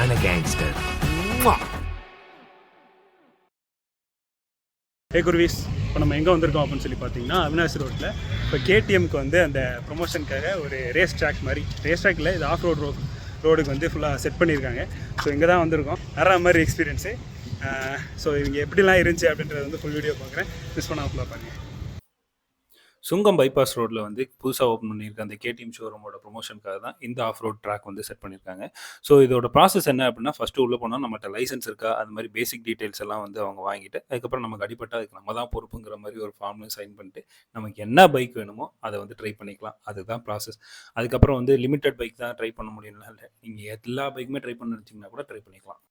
உண்மையான கேங்ஸ்டர் ஹே குருவீஸ் இப்போ நம்ம எங்கே வந்திருக்கோம் அப்படின்னு சொல்லி பார்த்தீங்கன்னா அவினாசி ரோட்டில் இப்போ கேடிஎம்க்கு வந்து அந்த ப்ரொமோஷனுக்காக ஒரு ரேஸ் ட்ராக் மாதிரி ரேஸ் ட்ராக்கில் இது ஆஃப் ரோட் ரோட் ரோடுக்கு வந்து ஃபுல்லாக செட் பண்ணியிருக்காங்க. ஸோ இங்கே தான் வந்திருக்கோம். வேற மாதிரி எக்ஸ்பீரியன்ஸு ஸோ இவங்க எப்படிலாம் இருந்துச்சு அப்படின்றத வந்து ஃபுல் வீடியோ பார்க்குறேன். மிஸ் பண்ணாமல் ஃபுல்லாக சுங்கம் பைபாஸ் ரோட்டில் வந்து புதுசாக ஓப்பன் பண்ணியிருக்க அந்த கேடிஎம் ஷோரூமோட ப்ரொமோஷனுக்காக தான் இந்த ஆஃப் ரோட் ட்ராக் வந்து செட் பண்ணியிருக்காங்க. ஸோ இதோட ப்ராசஸ் என்ன அப்படின்னா ஃபஸ்ட்டு உள்ளே போனால் நம்மகிட்ட லைசன்ஸ் இருக்கா? அது மாதிரி பேசிக் டீட்டெயில்ஸ் எல்லாம் வந்து அவங்க வாங்கிட்டு அதுக்கப்புறம் நமக்கு அடிப்பட்டா அதுக்கு நம்ம தான் பொறுப்புங்கிற மாதிரி ஒரு ஃபார்ம்லையும் சைன் பண்ணிட்டு நமக்கு என்ன பைக் வேணுமோ அதை வந்து ட்ரை பண்ணிக்கலாம். அதுதான் ப்ராசஸ் அதுக்கப்புறம் வந்து லிமிட்டட் பைக் தான் ட்ரை பண்ண முடியும்லாம் இல்லை நீங்கள் எல்லா பைக்குமே ட்ரை பண்ண நினச்சிங்கன்னா கூட ட்ரை பண்ணிக்கலாம்.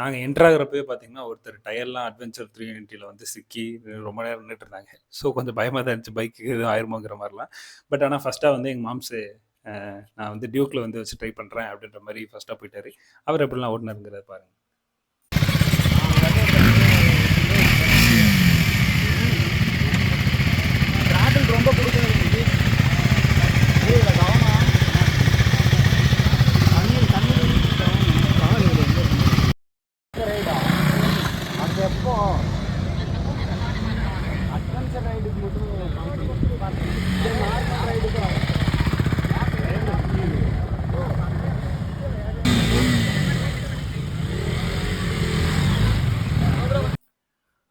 நாங்கள் என்ட்ராகிறப்பவே பார்த்தீங்கன்னா ஒருத்தர் டயர்லாம் அட்வென்ச்சர் த்ரீ நைன்ட்டியில் வந்து சிக்கி ரொம்ப நேரம் நின்றுட்டு இருந்தாங்க. ஸோ கொஞ்சம் பயமாக தான் இருந்துச்சு. பைக்கு எதுவும் ஆயிருமோங்கிற மாதிரிலாம். பட் ஆனால் ஃபஸ்ட்டாக வந்து எங்கள் மாம்ஸு நான் வந்து டியூக்கில் வந்து வச்சு ட்ரை பண்ணுறேன் அப்படின்ற மாதிரி ஃபஸ்ட்டாக போயிட்டார். அவர் எப்படிலாம் ஓட்டுனாருங்கிறத பாருங்கள்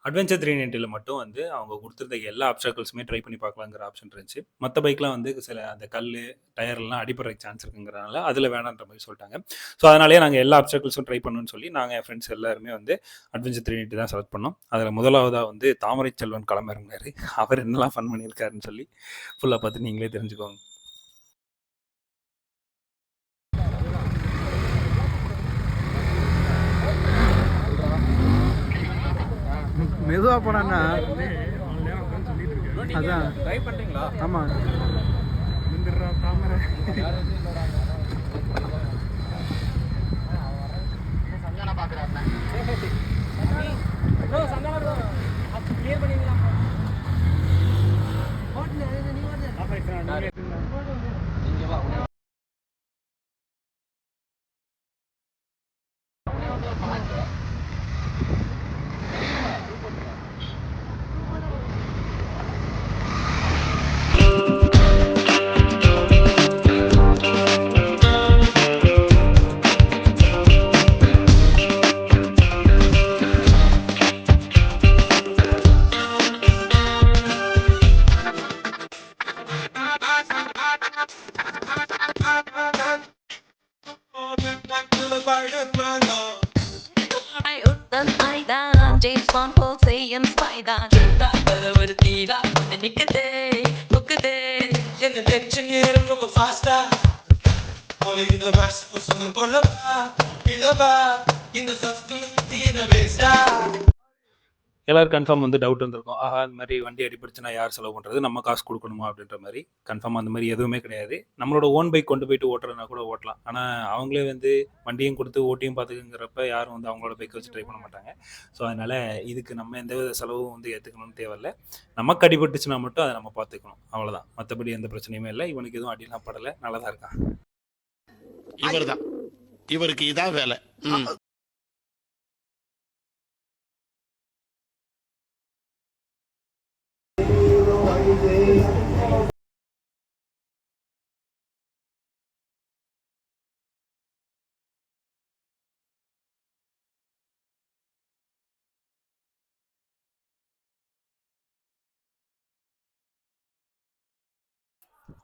அட்வென்ச்சர் த்ரீ நைன்ட்டியில் மட்டும் வந்து அவங்க கொடுத்துருந்த எல்லா அப்டாக்கிள்ஸுமே ட்ரை பண்ணி பார்க்கலாங்கிற ஆப்ஷன் இருந்துச்சு. மற்ற பைக்லாம் வந்து சில அந்த கல் டயர்லாம் அடிப்படுறதுக்கு சான்ஸ் இருக்குங்கிறனால அதில் வேணான்ற மாதிரி சொல்லிட்டாங்க. ஸோ அதனாலேயே நாங்கள் எல்லா அப்டாக்கிள்ஸும் ட்ரை பண்ணணும்னு சொல்லி நாங்கள் என் ஃப்ரெண்ட்ஸ் எல்லாருமே வந்து அட்வென்ச்சர் த்ரீ நைன்ட்டி தான் செலக்ட் பண்ணோம். அதில் முதலாவதாக வந்து தாமரை செல்வன் களமிறங்கினார் அவர் என்னெல்லாம் ஃபன் பண்ணியிருக்காருன்னு சொல்லி ஃபுல்லாக பார்த்து நீங்களே தெரிஞ்சுக்கோங்க. மெதுவா போனான்னா அதான். ட்ரை பண்றீங்களா? ஆமா I utan aydan James Bond Poseidon Spider ஒரு தீரா நிக்கதே. புக்குதே என்ன டென்ஷன் ஏறும் ரொம்ப ஃபாஸ்டா அவனுக்கு இந்த மேட்ச் புத்தகம் கொள்ளவா இல்லவா இந்த சஸ்தி தீன வேஸ்டா எல்லோரும் கன்ஃபார்ம் வந்து டவுட் வந்திருக்கும். ஆஹா இந்த மாதிரி வண்டி அடிபடுச்சுன்னா யார் செலவு பண்ணுறது நம்ம காசு கொடுக்கணுமா அப்படின்ற மாதிரி கன்ஃபார்ம் அந்த மாதிரி எதுவுமே கிடையாது. நம்மளோட ஓன் பைக் கொண்டு போயிட்டு ஓட்டுறதுனா கூட ஓட்டலாம். ஆனால் அவங்களே வந்து வண்டியும் கொடுத்து ஓட்டியும் பார்த்துக்குங்கிறப்ப யாரும் வந்து அவங்களோட பைக் வச்சு ட்ரை பண்ண மாட்டாங்க. ஸோ அதனால் இதுக்கு நம்ம எந்த வித செலவும் வந்து ஏற்றுக்கணும்னு தேவையில்ல. நமக்கு அடிபட்டுச்சுன்னா மட்டும் அதை நம்ம பார்த்துக்கணும் அவ்வளோதான் மற்றபடி எந்த பிரச்சனையுமே இல்லை. இவனுக்கு எதுவும் அடிலாம் படலை. நல்லா தான் இருக்கான். இவர்தான். இவருக்கு இதான் வேலை.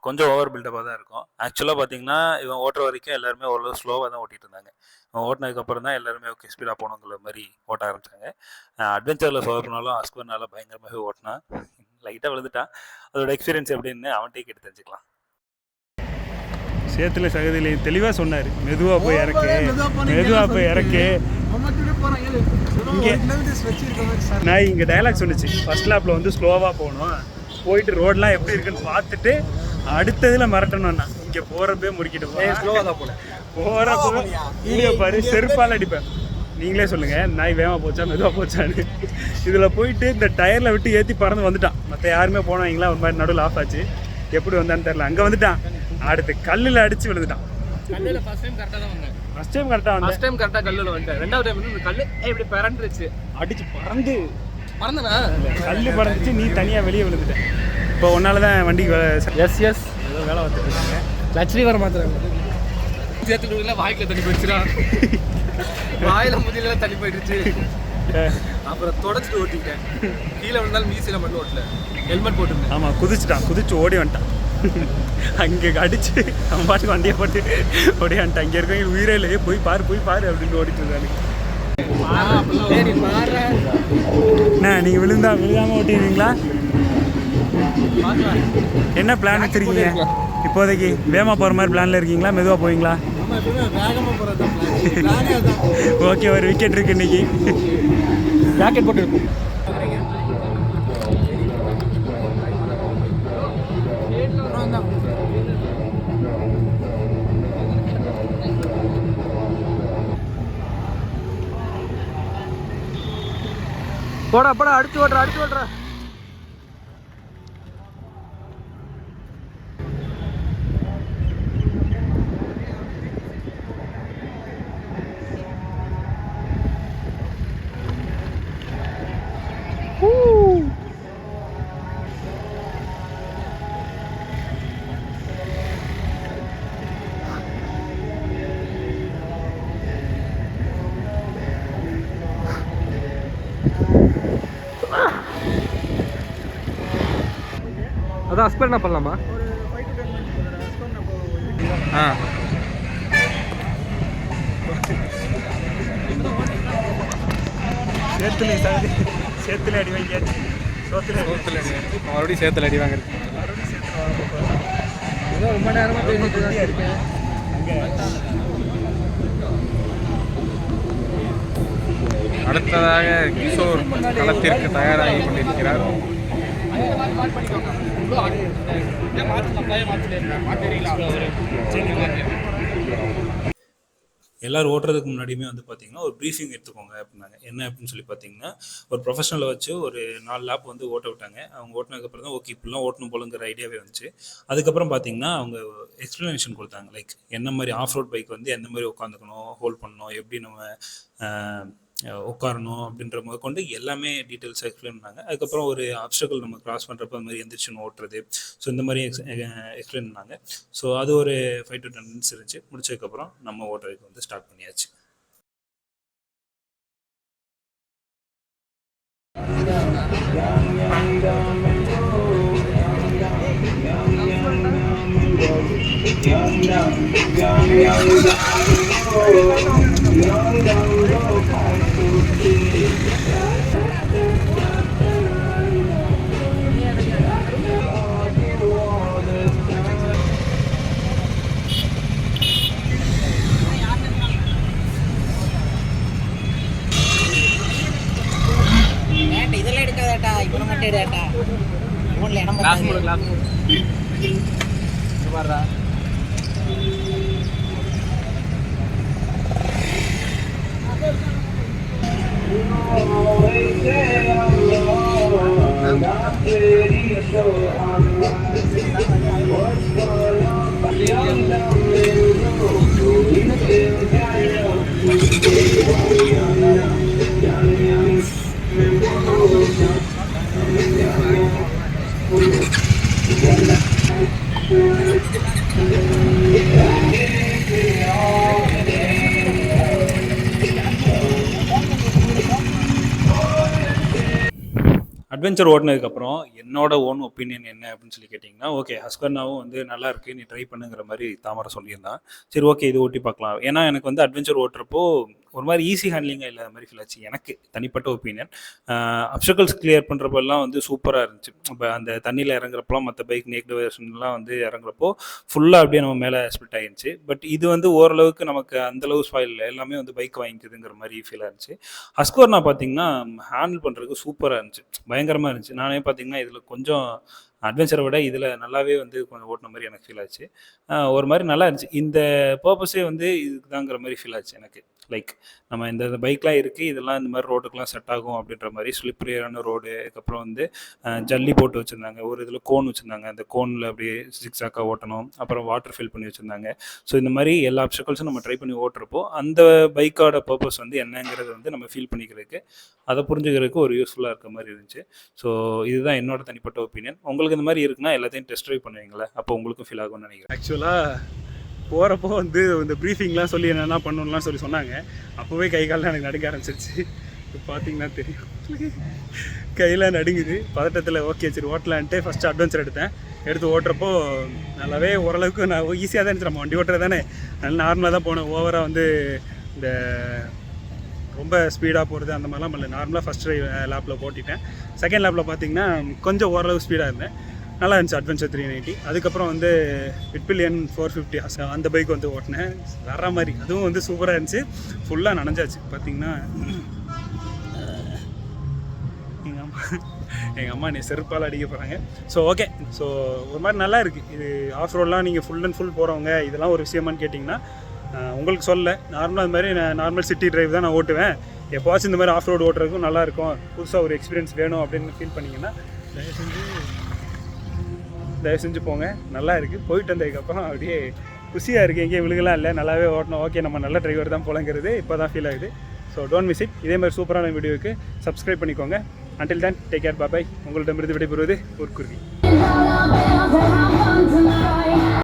கொஞ்சம் ஓவர் பில்டப்பாக தான் இருக்கும். ஆக்சுவலாக பார்த்தீங்கன்னா இவன் ஓட்டுற வரைக்கும் எல்லாருமே ஓரளவு ஸ்லோவாக தான் ஓட்டிட்டு இருந்தாங்க. இவன் ஓட்டினதுக்கப்புறம் தான் எல்லாருமே ஓகே ஸ்பீடாக போகணுங்கிற மாதிரி ஓட்ட ஆரம்பித்தாங்க அட்வென்ச்சரில் சொதப்பினாலும் அஸ்கர்னால பயங்கரமாகவே ஓட்டினான் லைட்டாக விழுந்துட்டான் அதோட எக்ஸ்பீரியன்ஸ் எப்படின்னு அவன்கிட்டயே கேட்டு தெரிஞ்சுக்கலாம். சேத்துல சகதியிலையும் தெளிவாக சொன்னார். மெதுவாக போய் இறக்கு மெதுவாக போய் இறக்கு. இங்கே நான் இங்கே டயலாக் சொன்னுச்சு. ஃபர்ஸ்ட் லேப்பில் வந்து ஸ்லோவாக போகணும். போயிட்டு ரோடெலாம் எப்படி இருக்குன்னு பார்த்துட்டு அடுத்ததில் மிரட்டணும்னா இங்கே போகிறப்பே முறுக்கிட்டு போல போகிறப்ப வீடியோ பாரு செருப்பால் அடிப்பேன். நீங்களே சொல்லுங்கள் நாய் வேகமாக போச்சா மெதுவாக போச்சான்னு. இதில் போயிட்டு இந்த டயரில் விட்டு ஏற்றி பறந்து வந்துட்டான். மற்ற யாருமே போனவங்களாம் ஒரு மாதிரி நடுவில் ஆஃப் ஆச்சு. எப்படி வந்தான்னு தெரில அங்கே வந்துட்டான். அடுத்து கல்லில் அடித்து விழுந்துட்டான். கல்லுல ஃபர்ஸ்ட் டைம் கரெக்டா தான் வந்தேன். ஃபர்ஸ்ட் டைம் கரெக்டாக ஃபர்ஸ்ட் வந்தேன். டைம் கரெக்டா கல்லுல வந்துட்டேன். ரெண்டாவது டைம் வந்து இந்த ஏய், இப்படி பறந்துருச்சு. அடிச்சு பறந்து. பறந்தனா கல் பறந்துச்சு நீ தனியாக வெளியே விழுந்துட்ட. இப்போ உன்னால தான் வண்டிக்கு வேலை எஸ் எஸ் ஏதோ வேலை பார்த்துட்டு இருக்காங்க. லட்சுமி வர மாத்திராங்க சேர்த்து விடுல வாய்க்குல தண்ணி போயிடுச்சுடா. வாயில முதியில தண்ணி போயிடுச்சு. அப்புறம் தொடச்சிட்டு ஓட்டிட்டேன். கீழே விழுந்தாலும் மீசில மட்டும் ஓட்டல. ஹெல்மெட் போட்டுருந்தேன். ஆமாம் குதிச்சுட்டான். குதிச்சு ஓடி வந்துட்டான். அங்கே அடிச்சு அவன் பாட்டுக்கு வண்டியை போட்டு ஓடி வந்துட்டான். இங்கே இருக்கவங்க உயிரே இல்லையே. போய் பாரு போய் பாரு அப்படின்னு ஓடிட்டு இருந்தாங்க. என்ன நீங்கள் விழுந்தா விழுகாமல் ஓட்டிடுவீங்களா? என்ன பிளான் வச்சிருக்கீங்க? இப்போதைக்கு வேகமாக போகிற மாதிரி பிளானில் இருக்கீங்களா? மெதுவாக போவீங்களா? ஓகே ஒரு விக்கெட் இருக்கு இன்னைக்கு. ஜாக்கெட் போட்டு இருக்கும் போடா போடா அடிச்சு ஓட்டுற அடிச்சு ஓட்டுற. ஹஸ்பண்ட் என்ன பண்ணலாமா? ஆ. சேத்துல சேத்துல அடி வாங்கியாச்சு. சோத்துல அடி மறுபடியும் சேத்துல அடி வாங்குறது. ஏதோ ரொம்ப நேரமா பேசிட்டு தான் இருக்கேன். அடுத்ததாக கிஷோர் களத்திற்கு தயாராகி கொண்டிருக்கிறார். எல்லாரும் ஓட்டுறதுக்கு முன்னாடியுமே வந்து பார்த்தீங்கன்னா ஒரு ப்ரீஃபிங் எடுத்துக்கோங்க அப்படின்னாங்க. என்ன அப்படின்னு சொல்லி பார்த்தீங்கன்னா ஒரு ப்ரொஃபஷனலை வச்சு ஒரு நாலு லேப் வந்து ஓட்ட விட்டாங்க. அவங்க ஓட்டினதுக்கப்புறம் தான் ஓகே இப்படிலாம் ஓட்டணும் போலங்கிற ஐடியாவே வந்துச்சு. அதுக்கப்புறம் பார்த்தீங்கன்னா அவங்க எக்ஸ்ப்ளனேஷன் கொடுத்தாங்க. லைக் என்ன மாதிரி ஆஃப் ரோட் பைக் வந்து எந்த மாதிரி உட்காந்துக்கணும் ஹோல்ட் பண்ணணும் எப்படி நம்ம உட்காரணும் அப்படின்ற முத கொண்டு எல்லாமே டீட்டெயில்ஸ் எக்ஸ்பிளைன் பண்ணாங்க அதுக்கப்புறம் ஒரு ஆப்ஸ்டக்கிள் நம்ம கிராஸ் பண்ணுறப்ப அந்த மாதிரி எந்திரிச்சுன்னு ஓட்டுறது ஸோ இந்த மாதிரி எக்ஸ் எக்ஸ்பிளைன் பண்ணாங்க ஸோ அது ஒரு ஃபைவ் டு டென் மினிட்ஸ் இருந்துச்சு முடிச்சதுக்கப்புறம் நம்ம ஓட்டுறதுக்கு வந்து ஸ்டார்ட் பண்ணியாச்சு ஏன்டா அட்வென்ச்சர் ஓட்டினதுக்கப்புறம் என்னோட ஓன் ஒப்பீனியன் என்ன அப்படின்னு சொல்லி கேட்டிங்கன்னா ஓகே ஹஸ்கர்னாவும் வந்து நல்லா இருக்குது நீ ட்ரை பண்ணுங்கிற மாதிரி தாமரை சொல்லியிருந்தான். சரி ஓகே இது ஓட்டி பார்க்கலாம். ஏன்னா எனக்கு வந்து அட்வென்ச்சர் ஓட்டுறப்போ ஒரு மாதிரி ஈஸி ஹேண்ட்லிங்காக இல்லாத மாதிரி ஃபீல் ஆச்சு. எனக்கு தனிப்பட்ட ஒப்பீனியன் அப்சக்கல்ஸ் கிளியர் பண்ணுறப்பெல்லாம் வந்து சூப்பராக இருந்துச்சு. இப்போ அந்த தண்ணியில் இறங்குறப்பெல்லாம் மற்ற பைக் நேக்டு வெர்ஷன்லாம் வந்து இறங்குறப்போ ஃபுல்லாக அப்படியே நம்ம மேலே ஸ்பிட் ஆகிருந்துச்சு பட் இது வந்து ஓரளவுக்கு நமக்கு அந்தளவு ஸ்பாயில் இல்லை. எல்லாமே வந்து பைக் வாங்கிக்குதுங்கிற மாதிரி ஃபீல் ஆச்சு ஹஸ்கோர்னா பார்த்தீங்கன்னா ஹேண்டில் பண்ணுறதுக்கு சூப்பராக இருந்துச்சு. பயங்கரமாக இருந்துச்சு. நானே பார்த்தீங்கன்னா இதில் கொஞ்சம் அட்வென்ச்சரை விட இதில் நல்லாவே வந்து கொஞ்சம் ஓட்டின மாதிரி எனக்கு ஃபீல் ஆச்சு. ஒரு மாதிரி நல்லா இருந்துச்சு. இந்த பர்பஸே வந்து இதுதாங்கிற மாதிரி ஃபீல் ஆச்சு எனக்கு. லைக் நம்ம இந்த இந்த பைக்லாம் இருக்குது இதெல்லாம் இந்த மாதிரி ரோட்டுக்கெலாம் செட் ஆகும் அப்படின்ற மாதிரி ஸ்லிப்ரியரான ரோடு அதுக்கப்புறம் வந்து ஜல்லி போட்டு வச்சுருந்தாங்க. ஒரு இதில் கோன் வச்சுருந்தாங்க. அந்த கோனில் அப்படியே சிக்ஸாக்காக ஓட்டணும். அப்புறம் வாட்டர் ஃபில் பண்ணி வச்சுருந்தாங்க. ஸோ இந்த மாதிரி எல்லா ஆப்ஷக்கல்ஸும் நம்ம ட்ரை பண்ணி ஓட்டுறப்போ அந்த பைக்கோட பர்பஸ் வந்து என்னங்கிறது வந்து நம்ம ஃபீல் பண்ணிக்கிறதுக்கு அதை புரிஞ்சுக்கிறதுக்கு ஒரு யூஸ்ஃபுல்லாக இருக்க மாதிரி இருந்துச்சு. ஸோ இதுதான் என்னோட தனிப்பட்ட ஒப்பீனியன் உங்களுக்கு இந்த மாதிரி இருக்குன்னா எல்லாத்தையும் டெஸ்ட் ட்ரைவ் பண்ணுவீங்களா? அப்போ உங்களுக்கும் ஃபீல் ஆகும்னு நினைக்கிறேன். ஆக்சுவலாக போகிறப்போ வந்து இந்த ப்ரீஃபிங்லாம் சொல்லி என்னென்ன பண்ணணும்லாம் சொல்லி சொன்னாங்க. அப்போவே கை காலெலாம் எனக்கு நடுங்க ஆரம்பிச்சிருச்சு. இப்போ பார்த்தீங்கன்னா தெரியும். கையெல்லாம் நடுங்குது. பதட்டத்தில் ஓகே சரி ஓட்டலான்ட்டு ஃபஸ்ட்டு அட்வென்ச்சர் எடுத்தேன். எடுத்து ஓட்டுறப்போ நல்லாவே ஓரளவுக்கு நான் ஈஸியாக தான் இருந்துச்சு. நம்ம வண்டி ஓட்டுறது தானே. நல்லா நார்மலாக தான் போனேன். ஓவராக வந்து இந்த ரொம்ப ஸ்பீடாக போகிறது அந்த மாதிரிலாம் பண்ணல. நார்மலாக ஃபஸ்ட் லேப்பில் போட்டிட்டேன். செகண்ட் லேப்பில் பார்த்தீங்கன்னா கொஞ்சம் ஓரளவு ஸ்பீடாக இருந்தேன். நல்லா இருந்துச்சு அட்வென்ச்சர் த்ரீ நைன்ட்டி அதுக்கப்புறம் வந்து விட்பிலியன் ஃபோர் ஃபிஃப்டி அந்த பைக் வந்து ஓட்டினேன். வர மாதிரி. அதுவும் வந்து சூப்பராக இருந்துச்சு. ஃபுல்லாக நனைஞ்சாச்சு. பார்த்தீங்கன்னா எங்கள் அம்மா எங்கள் அம்மா நீ செருப்பால் அடிக்க போகிறாங்க ஸோ ஓகே ஸோ ஒரு மாதிரி நல்லா இருக்குது இது ஆஃப் ரோட்லாம் நீங்கள் ஃபுல் அண்ட் ஃபுல் போகிறவங்க இதெல்லாம் ஒரு விஷயமான்னு கேட்டிங்கன்னா உங்களுக்கு சொல்ல நார்மலாக இந்த மாதிரி நான் நார்மல் சிட்டி டிரைவ் தான் நான் ஓட்டுவேன். எப்போவாச்சும் இந்த மாதிரி ஆஃப் ரோடு ஓட்டுறதுக்கும் நல்லாயிருக்கும் புதுசாக ஒரு எக்ஸ்பீரியன்ஸ் வேணும் அப்படின்னு ஃபீல் பண்ணிங்கன்னா தயவு செஞ்சு தயவு செஞ்சு போங்க. நல்லா இருக்குது போயிட்டு வந்ததுக்கப்புறம் அப்படியே குஷியாக இருக்குது எங்கேயும் விழுகலாம் இல்லை. நல்லாவே ஓட்டணும். ஓகே நம்ம நல்ல டிரைவர் தான் போலங்கிறது இப்போ தான் ஃபீல் ஆகுது. ஸோ டோன்ட் மிஸ் இட் இதே மாதிரி சூப்பரான வீடியோவுக்கு சப்ஸ்கிரைப் பண்ணிக்கோங்க. அண்டில் தான் டேக் கேர் பாபாய் உங்கள்கிட்ட விடைபெறுவது ஒரு குருவி.